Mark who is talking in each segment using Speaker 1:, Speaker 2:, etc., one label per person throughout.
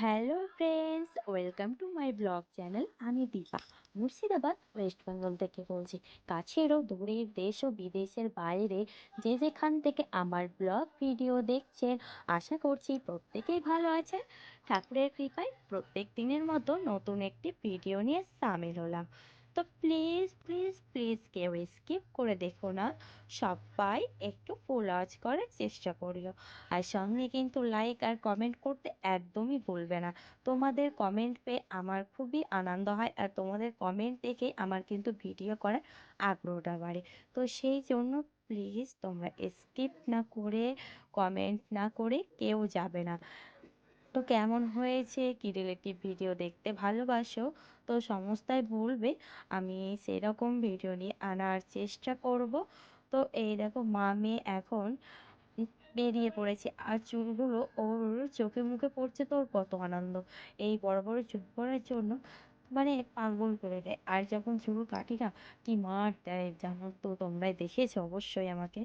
Speaker 1: Hello friends, welcome to my blog channel, আমি Dipa. Murshidabad, West Bengal থেকে বলছি। কাছেরও দূরের দেশ ও বিদেশের বাইরে যে যেখান থেকে আমার ব্লগ ভিডিও দেখছেন, আশা করছি প্রত্যেকেই ভালো আছে ঠাকুরের কৃপায় প্রত্যেক দিনের মতো নতুন একটি ভিডিও নিয়ে সামিল হলাম। তো প্লিজ প্লিজ প্লিজ কেউ স্কিপ করে দেখো না। সবাই একটু ফুল ওয়াচ করার চেষ্টা করিও। আর সঙ্গে কিন্তু লাইক আর কমেন্ট করতে একদমই ভুলবে না। তোমাদের কমেন্ট পেয়ে আমার খুবই আনন্দ হয় আর তোমাদের কমেন্ট দেখে আমার কিন্তু ভিডিও করার আগ্রহটা বাড়ে। তো সেই জন্য প্লিজ তোমরা স্কিপ না করে কমেন্ট না করে কেউ যাবে না। তো কেমন হয়েছে? কি রিলেটিভ ভিডিও দেখতে ভালোবাসো? তো সমস্তাই বলবে। আমি সেরকম ভিডিও নিয়ে আনার চেষ্টা করব। তো এই দেখো, মা মেয়ে এখন বেরিয়ে পড়েছে আর চুলগুলো ওর চোখে মুখে পড়ছে তো ওর কত আনন্দ। এই বড় বড় চুল পড়ার জন্য মানে পাগল করে দেয়। আর যখন চুল কাটি না, কি মার দেয় জানো তো? তোমরাই দেখেছ অবশ্যই আমাকে।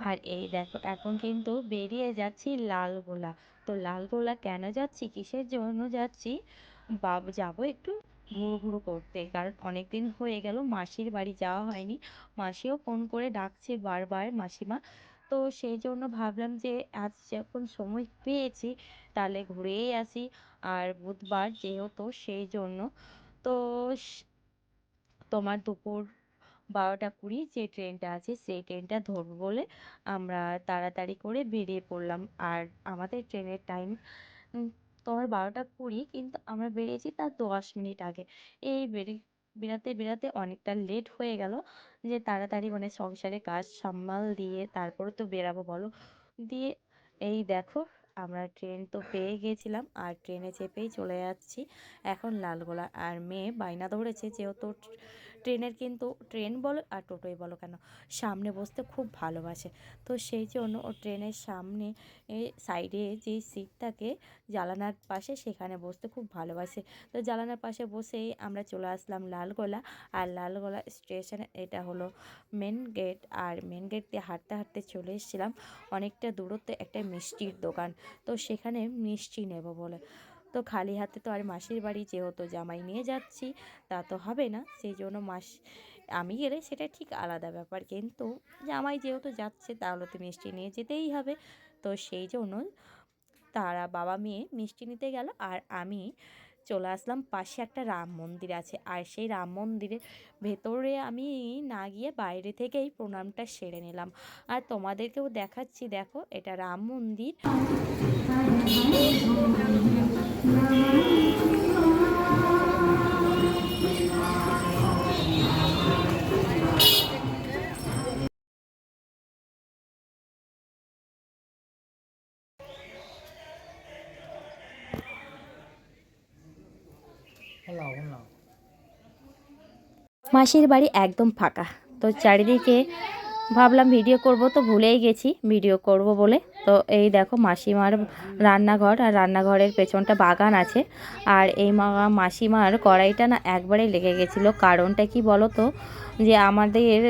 Speaker 1: আর এই দেখো, এখন কিন্তু বেরিয়ে যাচ্ছি লালগোলা। তো লালগোলা কেন যাচ্ছি? কিসের জন্য যাচ্ছি? বাব, যাব একটু ঘুরু ঘুরু করতে। কারণ অনেক দিন হয়ে গেল, মাসির বাড়ি যাওয়া হয়নি। মাসিও ফোন করে ডাকছে বারবার মাসিমা। তো সেই জন্য ভাবলাম যে, আজ যখন সময় পেয়েছি, তাহলে ঘুরেই আসি। আর বুধবার যেহেতু, সেই জন্য। তো তোমার দুপুর বারোটা কুড়ি যে ট্রেনটা আছে সেই ট্রেনটা ধরবো বলে আমরা তাড়াতাড়ি করে বেরিয়ে পড়লাম। আর আমাদের ট্রেনের টাইম তোমার বারোটা কুড়ি কিন্তু আমরা বেরিয়েছি তার দশ মিনিট আগে। এই বেরিয়ে বেরাতে বেরাতে অনেকটা লেট হয়ে গেল যে তাড়াতাড়ি মানে সংসারে কাজ সামাল দিয়ে তারপরে তো বেরাবো বলো। দিয়ে এই দেখো আমরা ট্রেন তো পেয়ে গেছিলাম আর ট্রেনে চেপেই চলে যাচ্ছি এখন লালগোলা। আর মেয়ে বায়না ধরেছে যেহেতু ট্রেনের কিন্তু, ট্রেন বলো আর টোটোই বলো কেন? সামনে বসতে খুব ভালোবাসে। তো সেই জন্য ও ট্রেনের সামনে সাইডে যেই সিট থাকে জানালার পাশে সেখানে বসতে খুব ভালোবাসে। তো জানালার পাশে বসেই আমরা চলে আসলাম লালগোলা। আর লালগোলা স্টেশনে এটা হলো মেন গেট আর মেন গেট দিয়ে হাঁটতে হাঁটতে চলে এসেছিলাম। অনেকটা দূরত্বে একটা মিষ্টির দোকান। তো সেখানে মিষ্টি নেব বলে। তো খালি হাতে তো আর মাসির বাড়ি যেহেতু জামাই নিয়ে যাচ্ছি, তা তো হবে না। সেই জন্য মাস, আমি গেলে সেটা ঠিক আলাদা ব্যাপার। কিন্তু জামাই যেহেতু যাচ্ছে, তাহলে তো মিষ্টি নিয়ে যেতেই হবে। তো সেই জন্য তারা বাবা মেয়ে মিষ্টি নিতে গেল আর আমি চলে আসলাম। পাশে একটা রাম মন্দির আছে। আর সেই রাম মন্দিরের ভেতরে আমি না গিয়ে বাইরে থেকেই প্রণামটা সেরে নিলাম। আর তোমাদেরকেও দেখাচ্ছি, দেখো, এটা রাম মন্দির। মাসির বাড়ি একদম ফাঁকা। তো চারিদিকে ভাবলাম ভিডিও করব, তো ভুলেই গেছি ভিডিও করব বলে। তো এই দেখো মাসিমার রান্নাঘর, আর রান্নাঘরের পেছনটা বাগান আছে। আর এই মাসিমার কড়াইটা না একবারে লেগে গেছিল। কারণটা কি বলো তো? যে আমাদের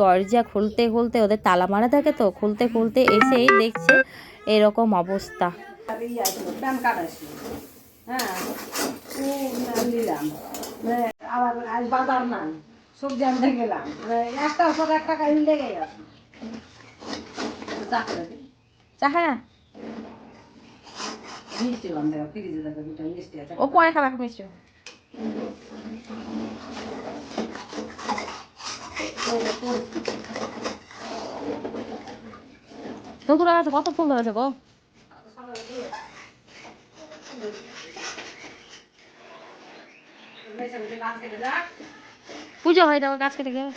Speaker 1: দরজা খুলতে খুলতে ওদের তালা মারা থাকে তো, খুলতে খুলতে এসেই দেখছে এরকম অবস্থা।
Speaker 2: হ্যাঁ না সবজি আনতে গেলাম। পর একটা
Speaker 1: চা হ্যাঁ
Speaker 2: মিষ্টি বান্ধে ফ্রিজে দেখো দুটো মিষ্টি আছে।
Speaker 1: ও পরে খাবে মিষ্টি নতুন আছে কত ফুল হয়েছে গো? পুজো হয় না গাছ কেটে গেলে।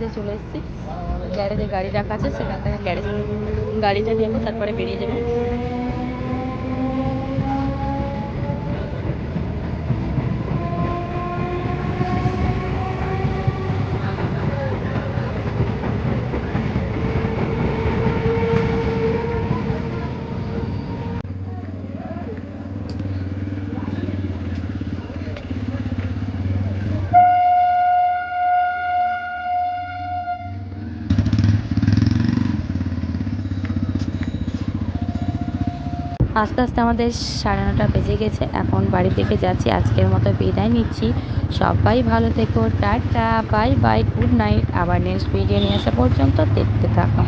Speaker 1: গ্যারেজে চলে এসেছি। গ্যারেজে গাড়ি রাখা আছে, সেখান থেকে গ্যারেজ গাড়িটা নেব তারপরে বেরিয়ে যাব। আস্তে আস্তে আমাদের সাড়ে নটা বেজে গেছে, এখন বাড়ি থেকে যাচ্ছি, আজকের মতো বিদায় নিচ্ছি। সবাই ভালো থেকো, tata, bye bye, good night. আবার নেক্সট ভিডিও নিয়ে আসা পর্যন্ত দেখতে থাকো।